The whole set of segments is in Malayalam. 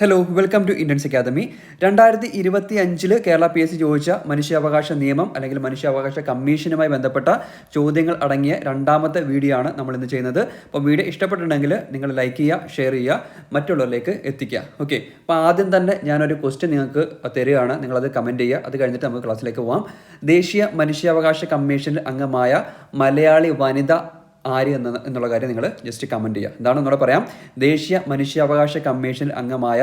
Hello welcome to Indians academy രണ്ടായിരത്തി ഇരുപത്തി അഞ്ചിൽ കേരള പി എസ് സി ചോദിച്ച മനുഷ്യാവകാശ നിയമം അല്ലെങ്കിൽ മനുഷ്യാവകാശ കമ്മീഷനുമായി ബന്ധപ്പെട്ട ചോദ്യങ്ങൾ അടങ്ങിയ രണ്ടാമത്തെ വീഡിയോ ആണ് നമ്മൾ ഇന്ന് ചെയ്യുന്നത്. അപ്പോൾ വീഡിയോ ഇഷ്ടപ്പെട്ടിട്ടുണ്ടെങ്കിൽ നിങ്ങൾ ലൈക്ക് ചെയ്യുക ഷെയർ ചെയ്യുക മറ്റുള്ളവരിലേക്ക് എത്തിക്കുക. ഓക്കെ അപ്പോൾ ആദ്യം തന്നെ ഞാനൊരു ക്വസ്റ്റ്യൻ നിങ്ങൾക്ക് തരികയാണ്. നിങ്ങളത് കമന്റ് ചെയ്യുക. അത് കഴിഞ്ഞിട്ട് നമുക്ക് ക്ലാസ്സിലേക്ക് പോകാം ദേശീയ മനുഷ്യാവകാശ കമ്മീഷനിൽ അംഗമായ മലയാളി വനിത ആര് എന്ന എന്നുള്ള കാര്യം നിങ്ങൾ ജസ്റ്റ് കമന്റ് ചെയ്യുക. എന്താണ് എന്നോട് പറയാം. ദേശീയ മനുഷ്യാവകാശ കമ്മീഷൻ അംഗമായ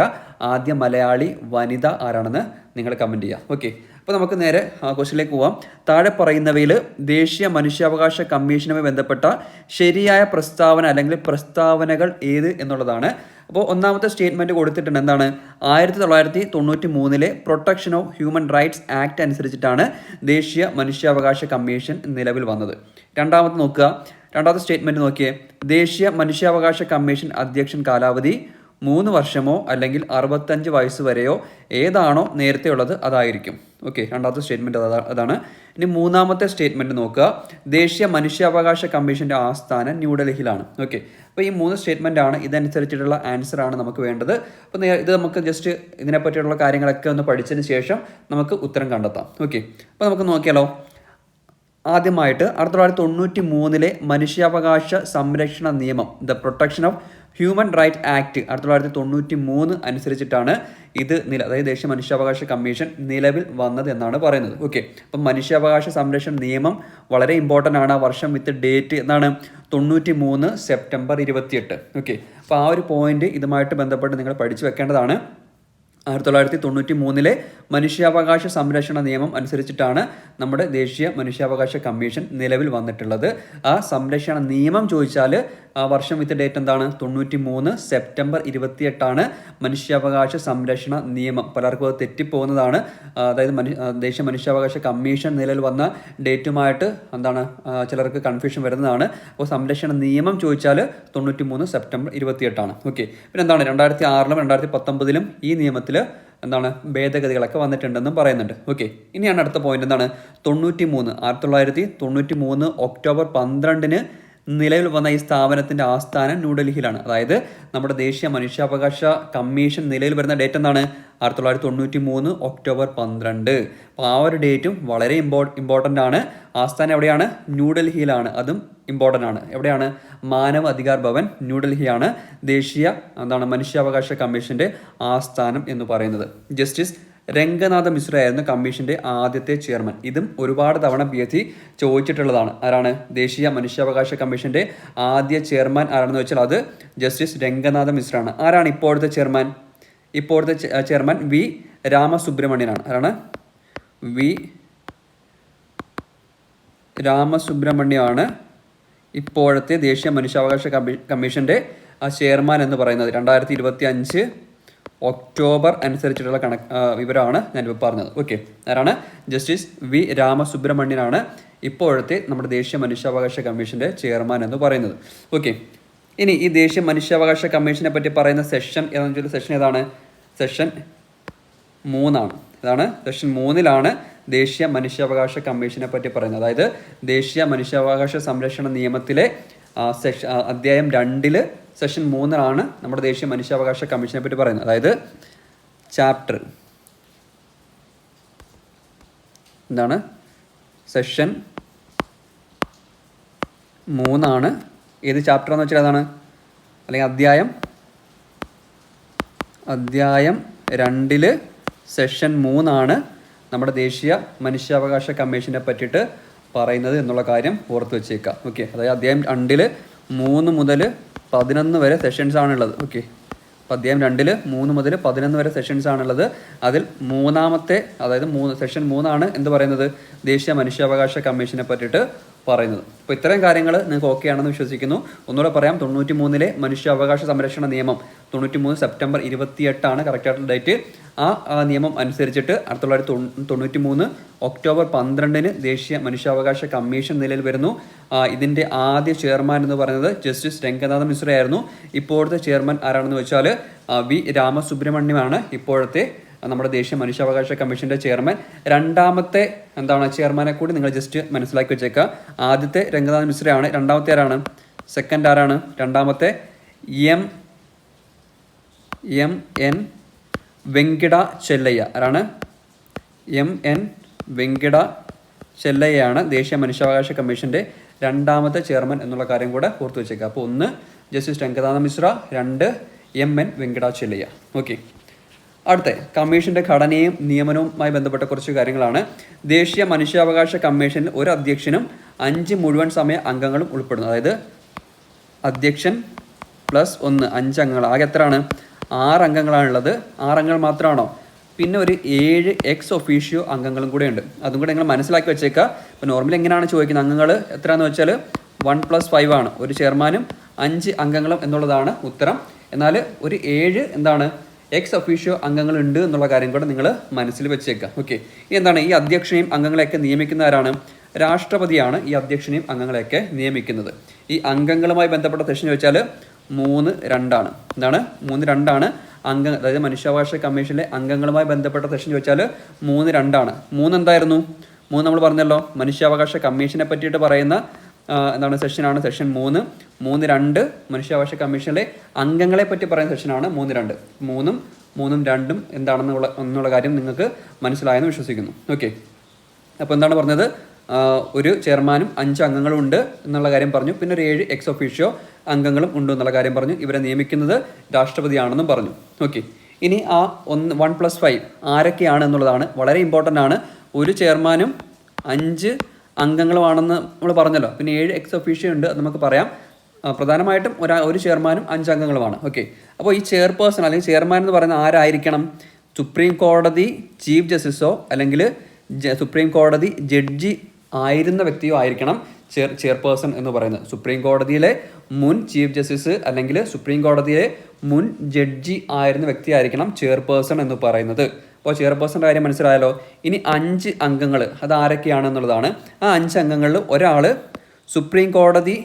ആദ്യ മലയാളി വനിത ആരാണെന്ന് നിങ്ങൾ കമന്റ് ചെയ്യുക. ഓക്കെ അപ്പോൾ നമുക്ക് നേരെ ക്വസ്റ്റിലേക്ക് പോവാം. താഴെ പറയുന്നവയിൽ ദേശീയ മനുഷ്യാവകാശ കമ്മീഷനുമായി ബന്ധപ്പെട്ട ശരിയായ പ്രസ്താവന അല്ലെങ്കിൽ പ്രസ്താവനകൾ ഏത് എന്നുള്ളതാണ്. അപ്പോൾ ഒന്നാമത്തെ സ്റ്റേറ്റ്മെന്റ് കൊടുത്തിട്ടുണ്ട് എന്താണ്? ആയിരത്തി തൊള്ളായിരത്തി തൊണ്ണൂറ്റി മൂന്നിലെ protection of human rights act അനുസരിച്ചിട്ടാണ് ദേശീയ മനുഷ്യാവകാശ കമ്മീഷൻ നിലവിൽ വന്നത്. രണ്ടാമത് നോക്കുക. രണ്ടാമത്തെ സ്റ്റേറ്റ്മെന്റ് നോക്കിയേ. ദേശീയ മനുഷ്യാവകാശ കമ്മീഷൻ അധ്യക്ഷൻ കാലാവധി മൂന്ന് വർഷമോ അല്ലെങ്കിൽ അറുപത്തഞ്ച് വയസ്സ് വരെയോ ഏതാണോ നേരത്തെ ഉള്ളത് അതായിരിക്കും. ഓക്കെ രണ്ടാമത്തെ സ്റ്റേറ്റ്മെന്റ് അതാ അതാണ്. ഇനി മൂന്നാമത്തെ സ്റ്റേറ്റ്മെന്റ് നോക്കുക. ദേശീയ മനുഷ്യാവകാശ കമ്മീഷന്റെ ആസ്ഥാനം ന്യൂഡൽഹിയിലാണ് ഓക്കെ അപ്പോൾ ഈ മൂന്ന് സ്റ്റേറ്റ്മെന്റ് ആണ് ഇതനുസരിച്ചിട്ടുള്ള ആൻസറാണ് നമുക്ക് വേണ്ടത്. അപ്പോൾ ഇത് നമുക്ക് ജസ്റ്റ് ഇതിനെപ്പറ്റിയുള്ള കാര്യങ്ങളൊക്കെ ഒന്ന് പഠിച്ചതിന് ശേഷം നമുക്ക് ഉത്തരം കണ്ടെത്താം. ഓക്കെ അപ്പോൾ നമുക്ക് നോക്കിയാലോ. ആദ്യമായിട്ട് ആയിരത്തി തൊള്ളായിരത്തി തൊണ്ണൂറ്റി മൂന്നിലെ മനുഷ്യാവകാശ സംരക്ഷണ നിയമം the protection of human right act ആയിരത്തി തൊള്ളായിരത്തി തൊണ്ണൂറ്റി മൂന്ന് അനുസരിച്ചിട്ടാണ് ഇത് നില അതായത് ദേശീയ മനുഷ്യാവകാശ കമ്മീഷൻ നിലവിൽ വന്നത് എന്നാണ് പറയുന്നത്. ഓക്കെ അപ്പം മനുഷ്യാവകാശ സംരക്ഷണ നിയമം വളരെ ഇമ്പോർട്ടന്റ് ആണ്. ആ വർഷം വിത്ത് ഡേറ്റ് എന്നാണ് തൊണ്ണൂറ്റി മൂന്ന് സെപ്റ്റംബർ ഇരുപത്തിയെട്ട്. ഓക്കെ അപ്പോൾ ആ ഒരു പോയിന്റ് ഇതുമായിട്ട് ബന്ധപ്പെട്ട് നിങ്ങൾ പഠിച്ചു വെക്കേണ്ടതാണ്. ആയിരത്തി തൊള്ളായിരത്തി തൊണ്ണൂറ്റി മൂന്നിലെ മനുഷ്യാവകാശ സംരക്ഷണ നിയമം അനുസരിച്ചിട്ടാണ് നമ്മുടെ ദേശീയ മനുഷ്യാവകാശ കമ്മീഷൻ നിലവിൽ വന്നിട്ടുള്ളത്. ആ സംരക്ഷണ നിയമം ചോദിച്ചാൽ ആ വർഷം വിത്ത് ഡേറ്റ് എന്താണ്? തൊണ്ണൂറ്റി മൂന്ന് സെപ്റ്റംബർ ഇരുപത്തിയെട്ടാണ് മനുഷ്യാവകാശ സംരക്ഷണ നിയമം. പലർക്കും അത് തെറ്റിപ്പോകുന്നതാണ്. അതായത് മനു ദേശീയ മനുഷ്യാവകാശ കമ്മീഷൻ നിലവിൽ വന്ന ഡേറ്റുമായിട്ട് എന്താണ് ചിലർക്ക് കൺഫ്യൂഷൻ വരുന്നതാണ്. അപ്പോൾ സംരക്ഷണ നിയമം ചോദിച്ചാൽ തൊണ്ണൂറ്റി മൂന്ന് സെപ്റ്റംബർ ഇരുപത്തിയെട്ടാണ്. ഓക്കെ. പിന്നെ എന്താണ് രണ്ടായിരത്തി ആറിലും രണ്ടായിരത്തി പത്തൊമ്പതിലും ഈ നിയമത്തിൽ എന്താണ് ഭേദഗതികളൊക്കെ വന്നിട്ടുണ്ടെന്നും പറയുന്നുണ്ട്. ഓക്കെ ഇനിയാണ് അടുത്ത പോയിന്റ് എന്താണ്? തൊണ്ണൂറ്റി മൂന്ന് ആയിരത്തി തൊള്ളായിരത്തി തൊണ്ണൂറ്റി മൂന്ന് ഒക്ടോബർ പന്ത്രണ്ടിന് നിലവിൽ വന്ന ഈ സ്ഥാപനത്തിന്റെ ആസ്ഥാനം ന്യൂഡൽഹിയിലാണ് അതായത് നമ്മുടെ ദേശീയ മനുഷ്യാവകാശ കമ്മീഷൻ നിലയിൽ വരുന്ന ഡേറ്റ് എന്താണ്? ആയിരത്തി തൊള്ളായിരത്തി തൊണ്ണൂറ്റി മൂന്ന് ഒക്ടോബർ പന്ത്രണ്ട്. അപ്പോൾ ആ ഒരു ഡേറ്റും വളരെ ഇമ്പോ ഇമ്പോർട്ടന്റ് ആണ്. ആസ്ഥാനം എവിടെയാണ്? ന്യൂഡൽഹിയിലാണ് അതും ഇമ്പോർട്ടന്റ് ആണ്. എവിടെയാണ്? മാനവ അധികാർ ഭവൻ ന്യൂഡൽഹിയാണ് ദേശീയ എന്താണ് മനുഷ്യാവകാശ കമ്മീഷന്റെ ആസ്ഥാനം എന്ന് പറയുന്നത്. ജസ്റ്റിസ് രംഗനാഥ മിശ്ര ആയിരുന്നു കമ്മീഷന്റെ ആദ്യത്തെ ചെയർമാൻ. ഇതും ഒരുപാട് തവണ പി എസ് സി ചോദിച്ചിട്ടുള്ളതാണ്. ആരാണ്? ദേശീയ മനുഷ്യാവകാശ കമ്മീഷന്റെ ആദ്യ ചെയർമാൻ ആരാണെന്ന് വെച്ചാൽ അത് ജസ്റ്റിസ് രംഗനാഥ മിശ്ര ആണ് ആരാണ് ഇപ്പോഴത്തെ ചെയർമാൻ? ഇപ്പോഴത്തെ ചെയർമാൻ വി രാമസുബ്രഹ്മണ്യനാണ്. ആരാണ്? വി രാമസുബ്രഹ്മണ്യമാണ് ഇപ്പോഴത്തെ ദേശീയ മനുഷ്യാവകാശ കമ്മീ കമ്മീഷന്റെ ചെയർമാൻ എന്ന് പറയുന്നത്. രണ്ടായിരത്തി ഇരുപത്തി അഞ്ച് ഒക്ടോബർ അനുസരിച്ചിട്ടുള്ള കണക്ക് വിവരമാണ് ഞാനിപ്പോൾ പറഞ്ഞത്. ഓക്കെ ആരാണ്? ജസ്റ്റിസ് വി രാമസുബ്രഹ്മണ്യനാണ് ഇപ്പോഴത്തെ നമ്മുടെ ദേശീയ മനുഷ്യാവകാശ കമ്മീഷന്റെ ചെയർമാൻ എന്ന് പറയുന്നത്. ഓക്കെ ഇനി ഈ ദേശീയ മനുഷ്യാവകാശ കമ്മീഷനെ പറ്റി പറയുന്ന സെഷൻ ഏതാണെന്ന് വെച്ചാൽ സെഷൻ ഏതാണ്? സെഷൻ മൂന്നാണ്. ഇതാണ് സെക്ഷൻ മൂന്നിലാണ് ദേശീയ മനുഷ്യാവകാശ കമ്മീഷനെ പറ്റി പറയുന്നത്. അതായത് ദേശീയ മനുഷ്യാവകാശ സംരക്ഷണ നിയമത്തിലെ സെക്ഷൻ അധ്യായം രണ്ടിൽ സെക്ഷൻ മൂന്നിലാണ് നമ്മുടെ ദേശീയ മനുഷ്യാവകാശ കമ്മീഷനെ പറ്റി പറയുന്നത്. അതായത് ചാപ്റ്റർ എന്താണ്? സെഷൻ മൂന്നാണ്. ഏത് ചാപ്റ്റർ എന്ന് വെച്ചാൽ അതാണ്? അല്ലെങ്കിൽ അധ്യായം. അധ്യായം രണ്ടിൽ സെഷൻ മൂന്നാണ് നമ്മുടെ ദേശീയ മനുഷ്യാവകാശ കമ്മീഷനെ പറ്റിയിട്ട് പറയുന്നത് എന്നുള്ള കാര്യം ഓർത്ത് വെച്ചേക്കാം ഓക്കെ അതായത് അധ്യായം രണ്ടിൽ മൂന്ന് മുതൽ പതിനൊന്ന് വരെ സെഷൻസ് ആണുള്ളത്. ഓക്കെ അധ്യായം രണ്ടിൽ മൂന്ന് മുതൽ പതിനൊന്ന് വരെ സെഷൻസ് ആണുള്ളത്. അതിൽ മൂന്നാമത്തെ അതായത് മൂന്ന് സെഷൻ മൂന്നാണ് എന്ത് പറയുന്നത്? ദേശീയ മനുഷ്യാവകാശ കമ്മീഷനെ പറ്റിയിട്ട് പറയുന്നത്. അപ്പോൾ ഇത്തരം കാര്യങ്ങൾ നിങ്ങൾക്ക് ഓക്കെ ആണെന്ന് വിശ്വസിക്കുന്നു. ഒന്നുകൂടെ പറയാം തൊണ്ണൂറ്റി മൂന്നിലെ മനുഷ്യാവകാശ സംരക്ഷണ നിയമം. തൊണ്ണൂറ്റി മൂന്ന് സെപ്റ്റംബർ ഇരുപത്തിയെട്ടാണ് കറക്റ്റായിട്ടുള്ള ഡേറ്റ് ആ നിയമം അനുസരിച്ചിട്ട് ആയിരത്തി തൊള്ളായിരത്തി തൊണ്ണൂ- തൊണ്ണൂറ്റി മൂന്ന് ഒക്ടോബർ പന്ത്രണ്ടിന് ദേശീയ മനുഷ്യാവകാശ കമ്മീഷൻ നിലയിൽ വരുന്നു. ഇതിന്റെ ആദ്യ ചെയർമാൻ എന്ന് പറയുന്നത് ജസ്റ്റിസ് രംഗനാഥ മിശ്ര ആയിരുന്നു ഇപ്പോഴത്തെ ചെയർമാൻ ആരാണെന്ന് വെച്ചാൽ വി രാമസുബ്രഹ്മണ്യമാണ് ഇപ്പോഴത്തെ നമ്മുടെ ദേശീയ മനുഷ്യാവകാശ കമ്മീഷന്റെ ചെയർമാൻ. രണ്ടാമത്തെ എന്താണ് ചെയർമാനെ കൂടി നിങ്ങൾ ജസ്റ്റ് മനസ്സിലാക്കി വെച്ചേക്കുക. ആദ്യത്തെ രംഗനാഥ് മിശ്രയാണ് രണ്ടാമത്തെ ആരാണ്? സെക്കൻഡ് ആരാണ്? രണ്ടാമത്തെ M M N Venkata Chelliah ആരാണ്? എം എൻ വെങ്കിട ചെല്ലയ്യാണ് ദേശീയ മനുഷ്യാവകാശ കമ്മീഷന്റെ രണ്ടാമത്തെ ചെയർമാൻ എന്നുള്ള കാര്യം കൂടെ ഓർത്തു വെച്ചേക്കുക. അപ്പോൾ ഒന്ന് ജസ്റ്റിസ് രംഗനാഥ മിശ്ര രണ്ട് M N Venkata Chelliah. Okay. അടുത്ത കമ്മീഷന്റെ ഘടനയും നിയമനവുമായി ബന്ധപ്പെട്ട കുറച്ച് കാര്യങ്ങളാണ്. ദേശീയ മനുഷ്യാവകാശ കമ്മീഷനിൽ ഒരു അധ്യക്ഷനും അഞ്ച് മുഴുവൻ സമയ അംഗങ്ങളും ഉൾപ്പെടുന്നു. അതായത് അധ്യക്ഷൻ പ്ലസ് ഒന്ന് അഞ്ച് അംഗങ്ങൾ. ആകെ എത്രയാണ്? ആറ് അംഗങ്ങളാണുള്ളത് ആറ് അംഗങ്ങൾ മാത്രമാണോ? പിന്നെ ഒരു ഏഴ് എക്സ് ഒഫീഷ്യോ അംഗങ്ങളും കൂടെ ഉണ്ട്. അതും കൂടെ നിങ്ങൾ മനസ്സിലാക്കി വെച്ചേക്കുക. ഇപ്പോൾ നോർമലി എങ്ങനെയാണ് ചോദിക്കുന്നത് അംഗങ്ങൾ? എത്രയാണെന്ന് വെച്ചാൽ വൺ പ്ലസ് ഫൈവ് ആണ്. ഒരു ചെയർമാനും അഞ്ച് അംഗങ്ങളും എന്നുള്ളതാണ് ഉത്തരം. എന്നാൽ ഒരു ഏഴ് എന്താണ്? എക്സ് ഒഫീഷ്യോ അംഗങ്ങൾ ഉണ്ട് എന്നുള്ള കാര്യം കൂടെ നിങ്ങൾ മനസ്സിൽ വെച്ചേക്കുക ഓക്കെ ഇനി എന്താണ്? ഈ അധ്യക്ഷനെയും അംഗങ്ങളെയൊക്കെ നിയമിക്കുന്ന ആരാണ്? രാഷ്ട്രപതിയാണ് ഈ അധ്യക്ഷനെയും അംഗങ്ങളെയൊക്കെ നിയമിക്കുന്നത്. ഈ അംഗങ്ങളുമായി ബന്ധപ്പെട്ട സെഷൻ ചോദിച്ചാൽ മൂന്ന് രണ്ടാണ്. എന്താണ്? മൂന്ന് രണ്ടാണ് അംഗ അതായത് മനുഷ്യാവകാശ കമ്മീഷനിലെ അംഗങ്ങളുമായി ബന്ധപ്പെട്ട സെഷൻ ചോദിച്ചാൽ മൂന്ന് രണ്ടാണ്. മൂന്ന് എന്തായിരുന്നു? മൂന്ന് നമ്മൾ പറഞ്ഞല്ലോ. മനുഷ്യാവകാശ കമ്മീഷനെ പറ്റിയിട്ട് പറയുന്ന എന്താണ് സെഷനാണ് സെഷൻ മൂന്ന്. മൂന്ന് രണ്ട് മനുഷ്യാവകാശ കമ്മീഷനിലെ അംഗങ്ങളെ പറ്റി പറയുന്ന സെഷനാണ് മൂന്ന് രണ്ട്. മൂന്നും മൂന്നും രണ്ടും എന്താണെന്നുള്ള എന്നുള്ള കാര്യം നിങ്ങൾക്ക് മനസ്സിലായെന്ന് വിശ്വസിക്കുന്നു. ഓക്കെ അപ്പോൾ എന്താണ് പറഞ്ഞത്? ഒരു ചെയർമാനും അഞ്ച് അംഗങ്ങളും ഉണ്ട് എന്നുള്ള കാര്യം പറഞ്ഞു. പിന്നെ ഒരു ഏഴ് എക്സ് ഒഫീഷ്യോ അംഗങ്ങളും ഉണ്ട് എന്നുള്ള കാര്യം പറഞ്ഞു. ഇവരെ നിയമിക്കുന്നത് രാഷ്ട്രപതിയാണെന്നും പറഞ്ഞു. ഓക്കെ ഇനി ആ ഒന്ന് വൺ പ്ലസ് ഫൈവ് ആരൊക്കെയാണ് എന്നുള്ളതാണ് വളരെ ഇമ്പോർട്ടന്റ് ആണ്. ഒരു ചെയർമാനും അഞ്ച് അംഗങ്ങളുമാണെന്ന് നമ്മൾ പറഞ്ഞല്ലോ. പിന്നെ ഏഴ് എക്സ് ഒഫീഷ്യോ ഉണ്ട് അത് നമുക്ക് പറയാം. പ്രധാനമായിട്ടും ഒരാ ഒരു ചെയർമാനും അഞ്ച് അംഗങ്ങളുമാണ്. ഓക്കെ. അപ്പോൾ ഈ ചെയർപേഴ്സൺ അല്ലെങ്കിൽ ചെയർമാൻ എന്ന് പറയുന്ന ആരായിരിക്കണം? സുപ്രീം കോടതി ചീഫ് ജസ്റ്റിസോ അല്ലെങ്കിൽ സുപ്രീം കോടതി ജഡ്ജി ആയിരുന്ന വ്യക്തിയോ ആയിരിക്കണം ചെയർ ചെയർപേഴ്സൺ എന്ന് പറയുന്നത്. സുപ്രീം കോടതിയിലെ മുൻ ചീഫ് ജസ്റ്റിസ് അല്ലെങ്കിൽ സുപ്രീം കോടതിയിലെ മുൻ ജഡ്ജി ആയിരുന്ന വ്യക്തി ആയിരിക്കണം ചെയർപേഴ്സൺ എന്ന് പറയുന്നത്. അപ്പോൾ ചെയർപേഴ്സന്റെ കാര്യം മനസ്സിലായാലോ? ഇനി അഞ്ച് അംഗങ്ങൾ അത് ആരൊക്കെയാണെന്നുള്ളതാണ് ആ അഞ്ച് അംഗങ്ങളിൽ ഒരാൾ സുപ്രീം കോടതി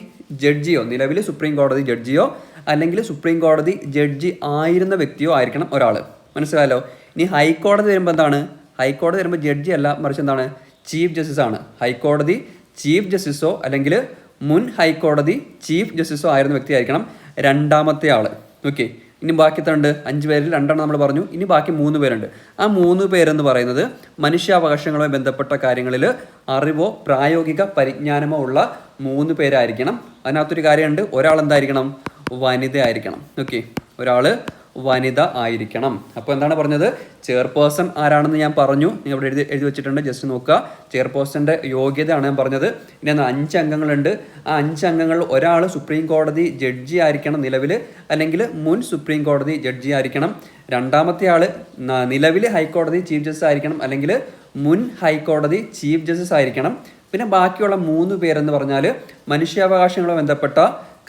ജഡ്ജിയോ നിലവിൽ സുപ്രീം കോടതി ജഡ്ജിയോ അല്ലെങ്കിൽ സുപ്രീം കോടതി ജഡ്ജി ആയിരുന്ന വ്യക്തിയോ ആയിരിക്കണം ഒരാൾ മനസ്സിലായല്ലോ? ഇനി ഹൈക്കോടതി വരുമ്പോൾ എന്താണ്? ഹൈക്കോടതി വരുമ്പോൾ ജഡ്ജി അല്ല മറിച്ച് എന്താണ്? ചീഫ് ജസ്റ്റിസ് ആണ്. ഹൈക്കോടതി ചീഫ് ജസ്റ്റിസോ അല്ലെങ്കിൽ മുൻ ഹൈക്കോടതി ചീഫ് ജസ്റ്റിസോ ആയിരുന്ന വ്യക്തി ആയിരിക്കണം രണ്ടാമത്തെ ആൾ ഓക്കെ. ഇനി ബാക്കി തണ്ട് അഞ്ച് പേരിൽ രണ്ടെണ്ണം നമ്മൾ പറഞ്ഞു. ഇനി ബാക്കി മൂന്ന് പേരുണ്ട്. ആ മൂന്ന് പേരെന്ന് പറയുന്നത് മനുഷ്യാവകാശങ്ങളുമായി ബന്ധപ്പെട്ട കാര്യങ്ങളിൽ അറിവോ പ്രായോഗിക പരിജ്ഞാനമോ ഉള്ള മൂന്ന് പേരായിരിക്കണം. അതിനകത്തൊരു കാര്യമുണ്ട്. ഒരാൾ എന്തായിരിക്കണം? വനിത ആയിരിക്കണം ഓക്കെ ഒരാൾ വനിത ആയിരിക്കണം. അപ്പോൾ എന്താണ് പറഞ്ഞത്? ചെയർപേഴ്സൺ ആരാണെന്ന് ഞാൻ പറഞ്ഞു. നിങ്ങൾ ഇവിടെ എഴുതി എഴുതി വെച്ചിട്ടുണ്ട്. ജസ്റ്റ് നോക്കുക. ചെയർപേഴ്സന്റെ യോഗ്യതയാണ് ഞാൻ പറഞ്ഞത്. ഇനി എന്നാൽ അഞ്ച് അംഗങ്ങളുണ്ട്. ആ അഞ്ച് അംഗങ്ങളിൽ ഒരാൾ സുപ്രീം കോടതി ജഡ്ജി ആയിരിക്കണം നിലവിൽ അല്ലെങ്കിൽ മുൻ സുപ്രീം കോടതി ജഡ്ജി ആയിരിക്കണം. രണ്ടാമത്തെ ആൾ നിലവിൽ ഹൈക്കോടതി ചീഫ് ജസ്റ്റിസ് ആയിരിക്കണം അല്ലെങ്കിൽ മുൻ ഹൈക്കോടതി ചീഫ് ജസ്റ്റിസ് ആയിരിക്കണം. പിന്നെ ബാക്കിയുള്ള മൂന്ന് പേരെന്ന് പറഞ്ഞാൽ മനുഷ്യാവകാശങ്ങളുമായി ബന്ധപ്പെട്ട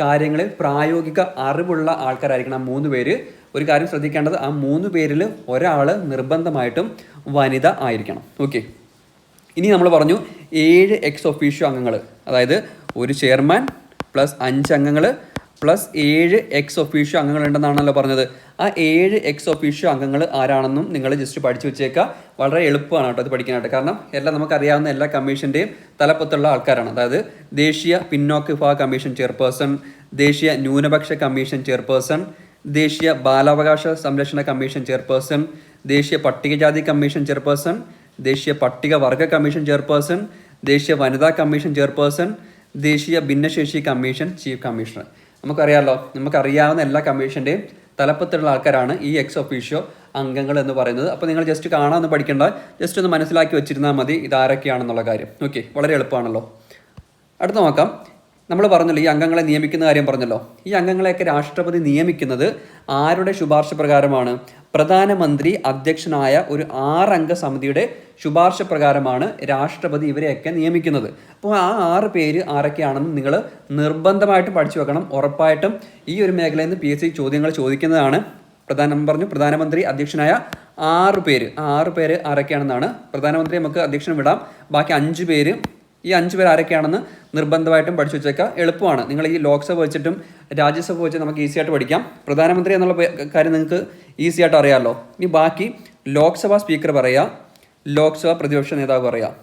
കാര്യങ്ങളിൽ പ്രായോഗിക അറിവുള്ള ആൾക്കാരായിരിക്കണം മൂന്ന് പേര്. ഒരു കാര്യം ശ്രദ്ധിക്കേണ്ടത് ആ മൂന്ന് പേരിൽ ഒരാൾ നിർബന്ധമായിട്ടും വനിത ആയിരിക്കണം. ഓക്കെ ഇനി നമ്മൾ പറഞ്ഞു ഏഴ് എക്സ് ഒഫീഷ്യോ അംഗങ്ങൾ അതായത് ഒരു ചെയർമാൻ പ്ലസ് അഞ്ച് അംഗങ്ങൾ പ്ലസ് ഏഴ് എക്സ് ഒഫീഷ്യോ അംഗങ്ങൾ ഉണ്ടെന്നാണല്ലോ പറഞ്ഞത്. ആ ഏഴ് എക്സ് ഒഫീഷ്യോ അംഗങ്ങൾ ആരാണെന്നും നിങ്ങൾ ജസ്റ്റ് പഠിച്ചു വെച്ചേക്കുക വളരെ എളുപ്പമാണ് കേട്ടോ അത് പഠിക്കാനായിട്ട്. കാരണം എല്ലാം നമുക്കറിയാവുന്ന എല്ലാ കമ്മീഷന്റെയും തലപ്പത്തുള്ള ആൾക്കാരാണ്. അതായത് ദേശീയ പിന്നോക്ക വിഭാഗ കമ്മീഷൻ ചെയർപേഴ്സൺ ദേശീയ ന്യൂനപക്ഷ കമ്മീഷൻ ചെയർപേഴ്സൺ ദേശീയ ബാലാവകാശ സംരക്ഷണ കമ്മീഷൻ ചെയർപേഴ്സൺ ദേശീയ പട്ടികജാതി കമ്മീഷൻ ചെയർപേഴ്സൺ ദേശീയ പട്ടികവർഗ കമ്മീഷൻ ചെയർപേഴ്സൺ ദേശീയ വനിതാ കമ്മീഷൻ ചെയർപേഴ്സൺ ദേശീയ ഭിന്നശേഷി കമ്മീഷൻ ചീഫ് കമ്മീഷണർ. നമുക്കറിയാമല്ലോ നമുക്കറിയാവുന്ന എല്ലാ കമ്മീഷന്റെയും തലപ്പത്തുള്ള ആൾക്കാരാണ് ഈ എക്സ് ഒഫീഷ്യോ അംഗങ്ങൾ എന്ന് പറയുന്നത്. അപ്പോൾ നിങ്ങൾ ജസ്റ്റ് കാണാമെന്ന് പഠിക്കേണ്ട ജസ്റ്റ് ഒന്ന് മനസ്സിലാക്കി വെച്ചിരുന്നാൽ മതി ഇതാരൊക്കെയാണെന്നുള്ള കാര്യം. ഓക്കെ വളരെ എളുപ്പമാണല്ലോ. അടുത്ത നോക്കാം. നമ്മൾ പറഞ്ഞല്ലോ ഈ അംഗങ്ങളെ നിയമിക്കുന്ന കാര്യം പറഞ്ഞല്ലോ. ഈ അംഗങ്ങളെയൊക്കെ രാഷ്ട്രപതി നിയമിക്കുന്നത് ആരുടെ ശുപാർശ പ്രകാരമാണ്? പ്രധാനമന്ത്രി അധ്യക്ഷനായ ഒരു ആറംഗ സമിതിയുടെ ശുപാർശ പ്രകാരമാണ് രാഷ്ട്രപതി ഇവരെയൊക്കെ നിയമിക്കുന്നത്. അപ്പോൾ ആ ആറ് പേര് ആരൊക്കെയാണെന്ന് നിങ്ങൾ നിർബന്ധമായിട്ടും പഠിച്ചു വെക്കണം. ഉറപ്പായിട്ടും ഈ ഒരു മേഖലയിൽ നിന്ന് പി എസ് സി ചോദ്യങ്ങൾ ചോദിക്കുന്നതാണ്. പ്രധാനം പറഞ്ഞു പ്രധാനമന്ത്രി അധ്യക്ഷനായ ആറ് പേര്. ആറ് പേര് ആരൊക്കെയാണെന്നാണ് പ്രധാനമന്ത്രി നമുക്ക് അധ്യക്ഷൻ വിടാം. ബാക്കി അഞ്ച് പേര് ഈ അഞ്ച് പേർ ആരൊക്കെയാണെന്ന് നിർബന്ധമായിട്ടും പഠിച്ചു വെച്ചേക്കുക. എളുപ്പമാണ്. നിങ്ങൾ ഈ ലോക്സഭ വെച്ചിട്ടും രാജ്യസഭ വെച്ച് നമുക്ക് ഈസി ആയിട്ട് പഠിക്കാം. പ്രധാനമന്ത്രി എന്നുള്ള കാര്യം നിങ്ങൾക്ക് ഈസി ആയിട്ട് അറിയാമല്ലോ ഇനി ബാക്കി ലോക്സഭാ സ്പീക്കർ പറയുക ലോക്സഭാ പ്രതിപക്ഷ നേതാവ് പറയുക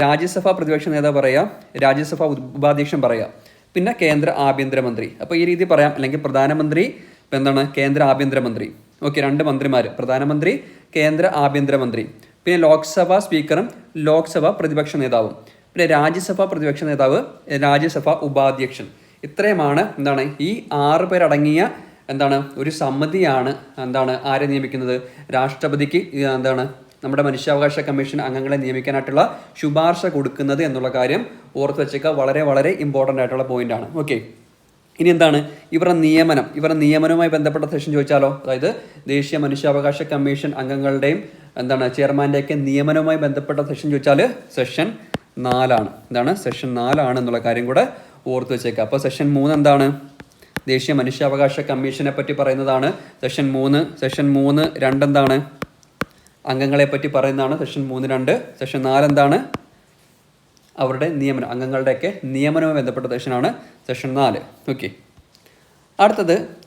രാജ്യസഭാ പ്രതിപക്ഷ നേതാവ് പറയുക രാജ്യസഭാ ഉപാധ്യക്ഷൻ പറയുക. പിന്നെ കേന്ദ്ര ആഭ്യന്തരമന്ത്രി. അപ്പോൾ ഈ രീതി പറയാം. അല്ലെങ്കിൽ പ്രധാനമന്ത്രി എന്താണ്? കേന്ദ്ര ആഭ്യന്തരമന്ത്രി. ഓക്കെ രണ്ട് മന്ത്രിമാർ പ്രധാനമന്ത്രി കേന്ദ്ര ആഭ്യന്തരമന്ത്രി. പിന്നെ ലോക്സഭാ സ്പീക്കറും ലോക്സഭാ പ്രതിപക്ഷ നേതാവും. പിന്നെ രാജ്യസഭ പ്രതിപക്ഷ നേതാവ് രാജ്യസഭ ഉപാധ്യക്ഷൻ. ഇത്രയുമാണ് എന്താണ് ഈ ആറ് പേരടങ്ങിയ എന്താണ് ഒരു സമിതിയാണ് എന്താണ് ആരെ നിയമിക്കുന്നത്? രാഷ്ട്രപതിക്ക് എന്താണ് നമ്മുടെ മനുഷ്യാവകാശ കമ്മീഷൻ അംഗങ്ങളെ നിയമിക്കാനായിട്ടുള്ള ശുപാർശ കൊടുക്കുന്നത് എന്നുള്ള കാര്യം ഓർത്ത് വെച്ചേക്കുക വളരെ വളരെ ഇമ്പോർട്ടന്റ് ആയിട്ടുള്ള പോയിന്റ് ആണ്. ഓക്കെ ഇനി എന്താണ്? ഇവരുടെ നിയമനം. ഇവരുടെ നിയമനവുമായി ബന്ധപ്പെട്ട സെഷൻ ചോദിച്ചാലോ? അതായത് ദേശീയ മനുഷ്യാവകാശ കമ്മീഷൻ അംഗങ്ങളുടെയും എന്താണ് ചെയർമാന്റെയൊക്കെ നിയമനവുമായി ബന്ധപ്പെട്ട സെഷൻ ചോദിച്ചാൽ സെഷൻ നാലാണ്. എന്താണ്? സെഷൻ നാലാണ് എന്നുള്ള കാര്യം കൂടെ ഓർത്ത് വെച്ചേക്കുക അപ്പോൾ സെഷൻ മൂന്ന് എന്താണ്? ദേശീയ മനുഷ്യാവകാശ കമ്മീഷനെ പറ്റി പറയുന്നതാണ്. സെഷൻ മൂന്ന് സെഷൻ മൂന്ന് രണ്ടെന്താണ് അംഗങ്ങളെ പറ്റി പറയുന്നതാണ്. സെഷൻ മൂന്ന് രണ്ട് സെഷൻ നാല് എന്താണ്? അവരുടെ നിയമനം അംഗങ്ങളുടെയൊക്കെ നിയമനവുമായി ബന്ധപ്പെട്ട സെഷനാണ് സെഷൻ നാല്. ഓക്കെ അടുത്തത്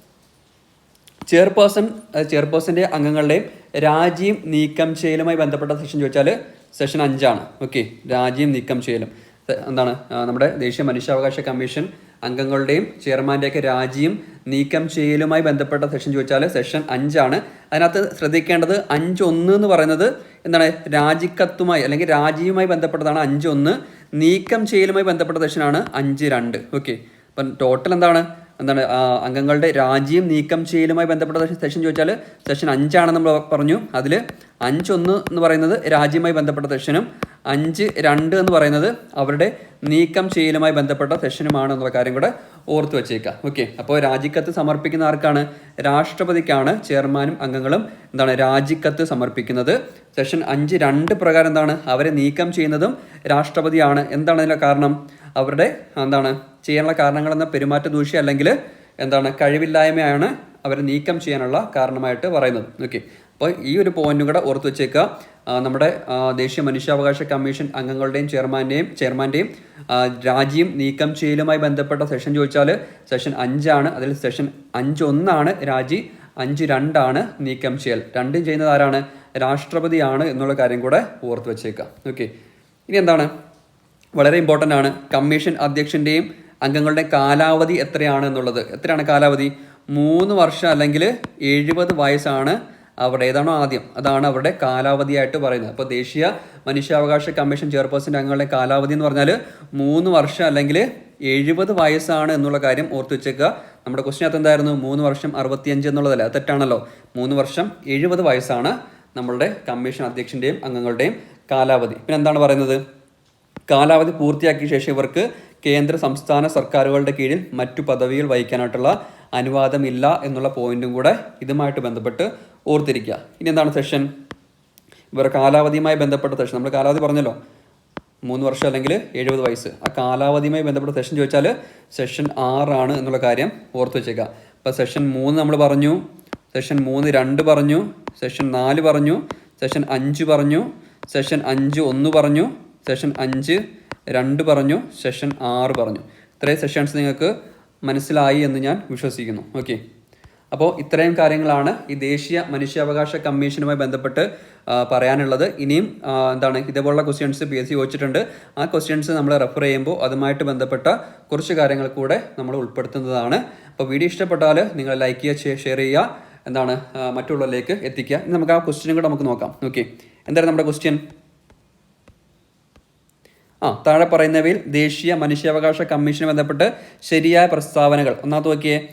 ചെയർപേഴ്സൺ ചെയർപേഴ്സന്റെ അംഗങ്ങളുടെയും രാജിയും നീക്കം ചെയ്യലുമായി ബന്ധപ്പെട്ട സെഷൻ ചോദിച്ചാൽ സെഷൻ അഞ്ചാണ്. ഓക്കെ രാജ്യം നീക്കം ചെയ്യലും. എന്താണ്? നമ്മുടെ ദേശീയ മനുഷ്യാവകാശ കമ്മീഷൻ അംഗങ്ങളുടെയും ചെയർമാന്റെയൊക്കെ രാജിയും നീക്കം ചെയ്യലുമായി ബന്ധപ്പെട്ട സെഷൻ ചോദിച്ചാൽ സെഷൻ അഞ്ചാണ്. അതിനകത്ത് ശ്രദ്ധിക്കേണ്ടത് അഞ്ചൊന്ന് എന്ന് പറയുന്നത് എന്താണ്? രാജിക്കത്തുമായി അല്ലെങ്കിൽ രാജിയുമായി ബന്ധപ്പെട്ടതാണ് അഞ്ചൊന്ന്. നീക്കം ചെയ്യലുമായി ബന്ധപ്പെട്ട സെഷനാണ് അഞ്ച് രണ്ട്. ഓക്കെ അപ്പം ടോട്ടൽ എന്താണ്? എന്താണ് അംഗങ്ങളുടെ രാജ്യം നീക്കം ചെയ്യലുമായി ബന്ധപ്പെട്ട സെഷൻ- സെഷൻ ചോദിച്ചാൽ സെഷൻ അഞ്ചാണെന്ന് നമ്മൾ പറഞ്ഞു. അതിൽ അഞ്ചൊന്ന് എന്ന് പറയുന്നത് രാജ്യവുമായി ബന്ധപ്പെട്ട സെഷനും അഞ്ച് രണ്ട് എന്ന് പറയുന്നത് അവരുടെ നീക്കം ചെയ്യലുമായി ബന്ധപ്പെട്ട സെഷനുമാണ് എന്നുള്ള കാര്യം കൂടെ ഓർത്ത് വെച്ചേക്കുക ഓക്കെ അപ്പോൾ രാജിക്കത്ത് സമർപ്പിക്കുന്ന ആർക്കാണ്? രാഷ്ട്രപതിക്കാണ് ചെയർമാനും അംഗങ്ങളും എന്താണ് രാജിക്കത്ത് സമർപ്പിക്കുന്നത്. സെഷൻ അഞ്ച് രണ്ട് പ്രകാരം എന്താണ്? അവരെ നീക്കം ചെയ്യുന്നതും രാഷ്ട്രപതിയാണ്. എന്താണ് അതിന്റെ കാരണം? അവരുടെ എന്താണ് ചെയ്യാനുള്ള കാരണങ്ങളെന്ന പെരുമാറ്റ ദൂഷ്യം അല്ലെങ്കിൽ എന്താണ് കഴിവില്ലായ്മയാണ് അവരെ നീക്കം ചെയ്യാനുള്ള കാരണമായിട്ട് പറയുന്നത്. ഓക്കെ അപ്പോൾ ഈ ഒരു പോയിന്റും കൂടെ ഓർത്ത് വെച്ചേക്കുക. നമ്മുടെ ദേശീയ മനുഷ്യാവകാശ കമ്മീഷൻ അംഗങ്ങളുടെയും ചെയർമാന്റെയും ചെയർമാന്റെയും രാജിയും നീക്കം ചെയ്യലുമായി ബന്ധപ്പെട്ട സെഷൻ ചോദിച്ചാൽ സെഷൻ അഞ്ചാണ്. അതിൽ സെഷൻ അഞ്ച് ഒന്നാണ് രാജി അഞ്ച് രണ്ടാണ് നീക്കം ചെയ്യൽ. രണ്ടും ചെയ്യുന്നത് ആരാണ്? രാഷ്ട്രപതിയാണ് എന്നുള്ള കാര്യം കൂടെ ഓർത്ത് വെച്ചേക്കുക. ഓക്കെ ഇനി എന്താണ്? വളരെ ഇമ്പോർട്ടന്റ് ആണ്. കമ്മീഷൻ അധ്യക്ഷന്റെയും അംഗങ്ങളുടെ കാലാവധി എത്രയാണ് എന്നുള്ളത്. എത്രയാണ് കാലാവധി? മൂന്ന് വർഷം അല്ലെങ്കിൽ എഴുപത് വയസ്സാണ് അവരുടെ ഏതാണോ ആദ്യം. അതാണ് അവരുടെ കാലാവധിയായിട്ട് പറയുന്നത്. അപ്പോൾ ദേശീയ മനുഷ്യാവകാശ കമ്മീഷൻ ചെയർപേഴ്സന്റെ അംഗങ്ങളുടെ കാലാവധി എന്ന് പറഞ്ഞാൽ മൂന്ന് വർഷം അല്ലെങ്കിൽ എഴുപത് വയസ്സാണ് എന്നുള്ള കാര്യം ഓർത്തു വെച്ചേക്കുക. നമ്മുടെ ക്വസ്റ്റിനകത്ത് എന്തായിരുന്നു? മൂന്ന് വർഷം അറുപത്തിയഞ്ച് എന്നുള്ളതല്ല? തെറ്റാണല്ലോ. മൂന്ന് വർഷം എഴുപത് വയസ്സാണ് നമ്മളുടെ കമ്മീഷൻ അധ്യക്ഷന്റെയും അംഗങ്ങളുടെയും കാലാവധി. പിന്നെ എന്താണ് പറയുന്നത്? കാലാവധി പൂർത്തിയാക്കിയ ശേഷം ഇവർക്ക് കേന്ദ്ര സംസ്ഥാന സർക്കാരുകളുടെ കീഴിൽ മറ്റു പദവികൾ വഹിക്കാനായിട്ടുള്ള അനുവാദമില്ല എന്നുള്ള പോയിന്റും കൂടെ ഇതുമായിട്ട് ബന്ധപ്പെട്ട് ഓർത്തിരിക്കുക. ഇനി എന്താണ് സെഷൻ ഇവരുടെ കാലാവധിയുമായി ബന്ധപ്പെട്ട സെഷൻ നമ്മൾ കാലാവധി പറഞ്ഞല്ലോ. മൂന്ന് വർഷം അല്ലെങ്കിൽ എഴുപത് വയസ്സ്. ആ കാലാവധിയുമായി ബന്ധപ്പെട്ട സെഷൻ ചോദിച്ചാൽ സെഷൻ ആറാണ് എന്നുള്ള കാര്യം ഓർത്ത് വെച്ചേക്കുക. അപ്പോൾ സെഷൻ മൂന്ന് നമ്മൾ പറഞ്ഞു. സെഷൻ മൂന്ന് രണ്ട് പറഞ്ഞു. സെഷൻ നാല് പറഞ്ഞു. സെഷൻ അഞ്ച് പറഞ്ഞു. സെഷൻ അഞ്ച് ഒന്ന് പറഞ്ഞു. സെഷൻ അഞ്ച് രണ്ട് പറഞ്ഞു സെഷൻ ആറ് പറഞ്ഞു. ഇത്രയും സെഷൻസ് നിങ്ങൾക്ക് മനസ്സിലായി എന്ന് ഞാൻ വിശ്വസിക്കുന്നു. ഓക്കെ അപ്പോൾ ഇത്രയും കാര്യങ്ങളാണ് ഈ ദേശീയ മനുഷ്യാവകാശ കമ്മീഷനുമായി ബന്ധപ്പെട്ട് പറയാനുള്ളത്. ഇനിയും എന്താണ് ഇതേപോലുള്ള ക്വസ്റ്റ്യൻസ് പി എസ് സി ചോദിച്ചിട്ടുണ്ട്. ആ ക്വസ്റ്റ്യൻസ് നമ്മൾ റെഫർ ചെയ്യുമ്പോൾ അതുമായിട്ട് ബന്ധപ്പെട്ട കുറച്ച് കാര്യങ്ങൾ കൂടെ നമ്മൾ ഉൾപ്പെടുത്തുന്നതാണ്. അപ്പോൾ വീഡിയോ ഇഷ്ടപ്പെട്ടാൽ നിങ്ങൾ ലൈക്ക് ചെയ്യുക ഷെയർ ചെയ്യുക. എന്താണ് മറ്റുള്ളവരിലേക്ക് എത്തിക്കുക. നമുക്ക് ആ ക്വസ്റ്റ്യനും കൂടെ നമുക്ക് നോക്കാം. ഓക്കെ എന്തായാലും നമ്മുടെ ക്വസ്റ്റ്യൻ ആ താഴെ പറയുന്നവയിൽ ദേശീയ മനുഷ്യാവകാശ കമ്മീഷന് ബന്ധപ്പെട്ട് ശരിയായ പ്രസ്താവനകൾ. ഒന്നാമത് നോക്കിയേ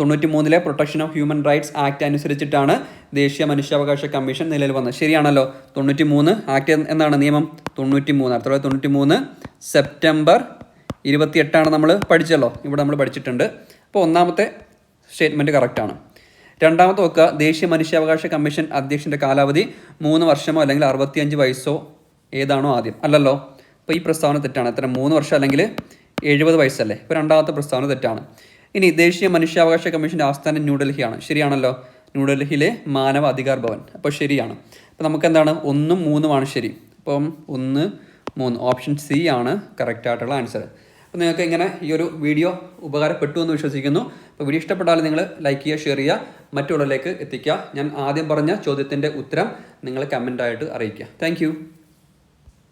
തൊണ്ണൂറ്റി മൂന്നിലെ protection of human rights act അനുസരിച്ചിട്ടാണ് ദേശീയ മനുഷ്യാവകാശ കമ്മീഷൻ നിലവിൽ വന്നത്. ശരിയാണല്ലോ. തൊണ്ണൂറ്റി മൂന്ന് ആക്ട് എന്നാണ് നിയമം? തൊണ്ണൂറ്റി മൂന്ന് ആയിരത്തി തൊള്ളായിരത്തി തൊണ്ണൂറ്റി മൂന്ന് സെപ്റ്റംബർ ഇരുപത്തിയെട്ടാണ് നമ്മൾ പഠിച്ചല്ലോ. ഇവിടെ നമ്മൾ പഠിച്ചിട്ടുണ്ട്. അപ്പോൾ ഒന്നാമത്തെ സ്റ്റേറ്റ്മെന്റ് കറക്റ്റാണ്. രണ്ടാമത്തെ നോക്കുക ദേശീയ മനുഷ്യാവകാശ കമ്മീഷൻ അധ്യക്ഷന്റെ കാലാവധി മൂന്ന് വർഷമോ അല്ലെങ്കിൽ അറുപത്തിയഞ്ച് വയസ്സോ ഏതാണോ ആദ്യം? അല്ലല്ലോ. അപ്പോൾ ഈ പ്രസ്താവന തെറ്റാണ്. എത്ര? മൂന്ന് വർഷം അല്ലെങ്കിൽ എഴുപത് വയസ്സല്ലേ? ഇപ്പോൾ രണ്ടാമത്തെ പ്രസ്താവന തെറ്റാണ്. ഇനി ദേശീയ മനുഷ്യാവകാശ കമ്മീഷന്റെ ആസ്ഥാനം ന്യൂഡൽഹിയാണ്. ശരിയാണല്ലോ? ന്യൂഡൽഹിയിലെ മാനവ അധികാർ ഭവൻ. അപ്പോൾ ശരിയാണ്. അപ്പോൾ നമുക്ക് എന്താണ് ഒന്നും മൂന്നുമാണ് ശരി. അപ്പം ഒന്ന് മൂന്ന്. ഓപ്ഷൻ സി ആണ് കറക്റ്റ് ആയിട്ടുള്ള ആൻസർ അപ്പോൾ നിങ്ങൾക്ക് ഇങ്ങനെ ഈ ഒരു വീഡിയോ ഉപകാരപ്പെട്ടു എന്ന് വിശ്വസിക്കുന്നു. അപ്പോൾ വീഡിയോ ഇഷ്ടപ്പെട്ടാൽ നിങ്ങൾ ലൈക്ക് ചെയ്യുക ഷെയർ ചെയ്യുക. മറ്റുള്ളവരിലേക്ക് എത്തിക്കുക. ഞാൻ ആദ്യം പറഞ്ഞ ചോദ്യത്തിന്റെ ഉത്തരം നിങ്ങൾ കമന്റായിട്ട് അറിയിക്കുക. താങ്ക്